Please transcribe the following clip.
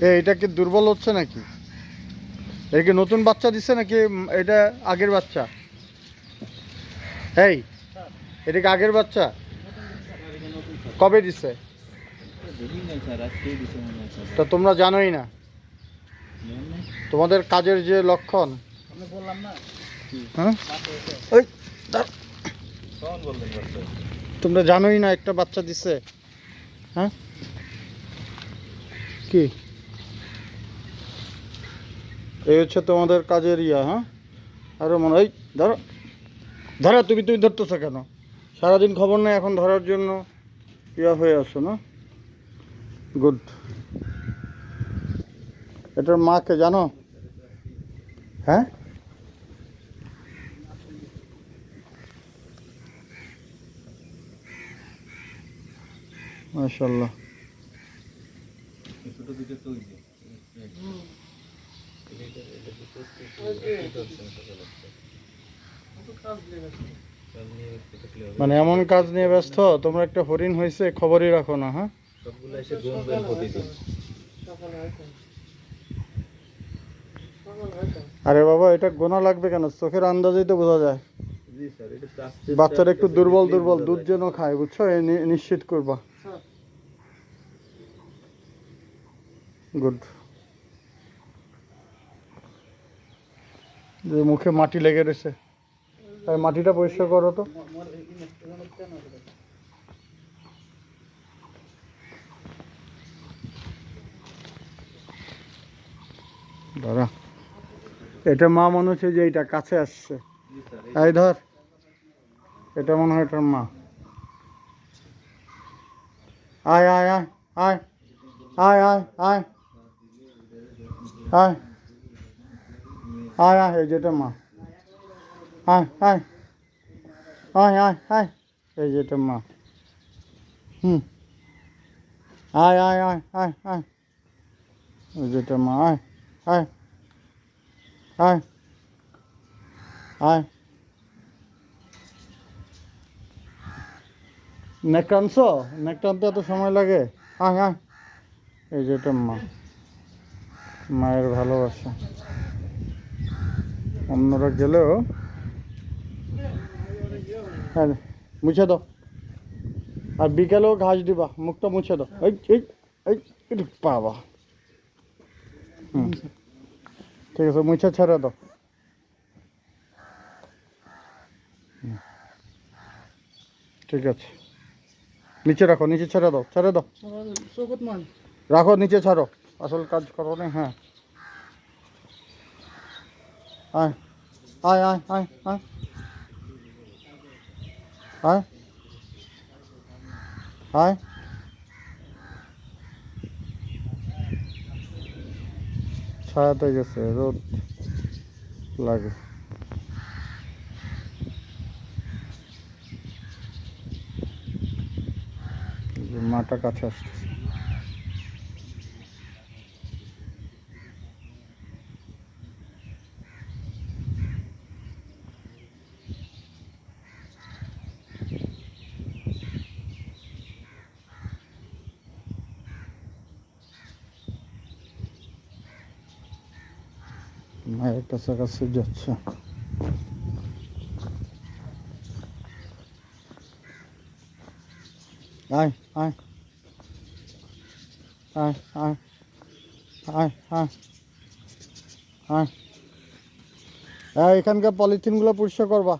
এটা কি দুর্বল হচ্ছে নাকি? এটা কি নতুন বাচ্চা দিচ্ছে নাকি? এটা আগের বাচ্চা? এই, এটা কি আগের বাচ্চা? কবে দিছে? তা তোমরা জানোই না। তোমাদের কাজের যে লক্ষণ। হ্যাঁ? তোমরা জানোই না একটা বাচ্চা দিছে। হ্যাঁ? কি? এই হচ্ছে তোমাদের কাজের ইয়া হ্যাঁ? আরও মনে হয় ধরো ধরো তুমি তুমি ধরতেছো কেন? সারাদিন খবর নেই এখন ধরার জন্য ইয়া হয়ে আসো না? গুড এটার মাকে জানো? হ্যাঁ? মাশাল্লাহ দুটো তো মানে এমন কাজ নিয়ে ব্যস্ত তোমরা একটা হরিণ হয়েছে খবরই রাখো না হ্যাঁ? সবগুলো এসে প্রতিদিন। আরে বাবা এটা গোনা লাগবে কেন? চোখের আন্দাজেই তো বোঝা যায়। জি স্যার এটা তো আস্তে বাচ্চারা একটু দুর্বল দুর্বল দুধ যেন খায় বুঝছ? নিশ্চিত করবা। গুড যে মুখে মাটি লেগে রয়েছে। তাই মাটিটা পরিষ্কার করো তো। দাঁড়া। এটা মা মনে হচ্ছে যে এইটা কাছে আসছে। এই ধর। এটা মনে হয় এটার মা। আয় আয় আয় আয়। আয় আয় আয়। আয়। আয় আয় এই যেটা মা আয় আয় আয় আয় আয় এই যেটা মা আয় আয় আয় আয় আয় এই যেটা মা আয় আয় আয় আয় নেক টানছো নেক টানতে এত সময় লাগে। আয় আয় এই যে এটা মা মায়ের ভালোবাসা। অন্যরা গেলেও হ্যাঁ মুছে দাও। আর বিকেলেও ঘাস দিবা মুখটা মুছে দাও। এই এই এই বাবা। হুম। ঠিক আছে মুছে ছেড়ে দাও। ঠিক আছে। নিচে রাখো নিচে ছেড়ে দাও ছেড়ে দাও। রাখো নিচে ছাড়ো। আসল কাজ করো না হ্যাঁ। आए आए आए आए आए आए आए ছায়াতে গেছে রোদ লাগে মাটা কাছে আসছে মায়ের কাছাকাছি যাচ্ছে। আয়। আয় এখানকার পলিথিনগুলো পরিষ্কার করবা।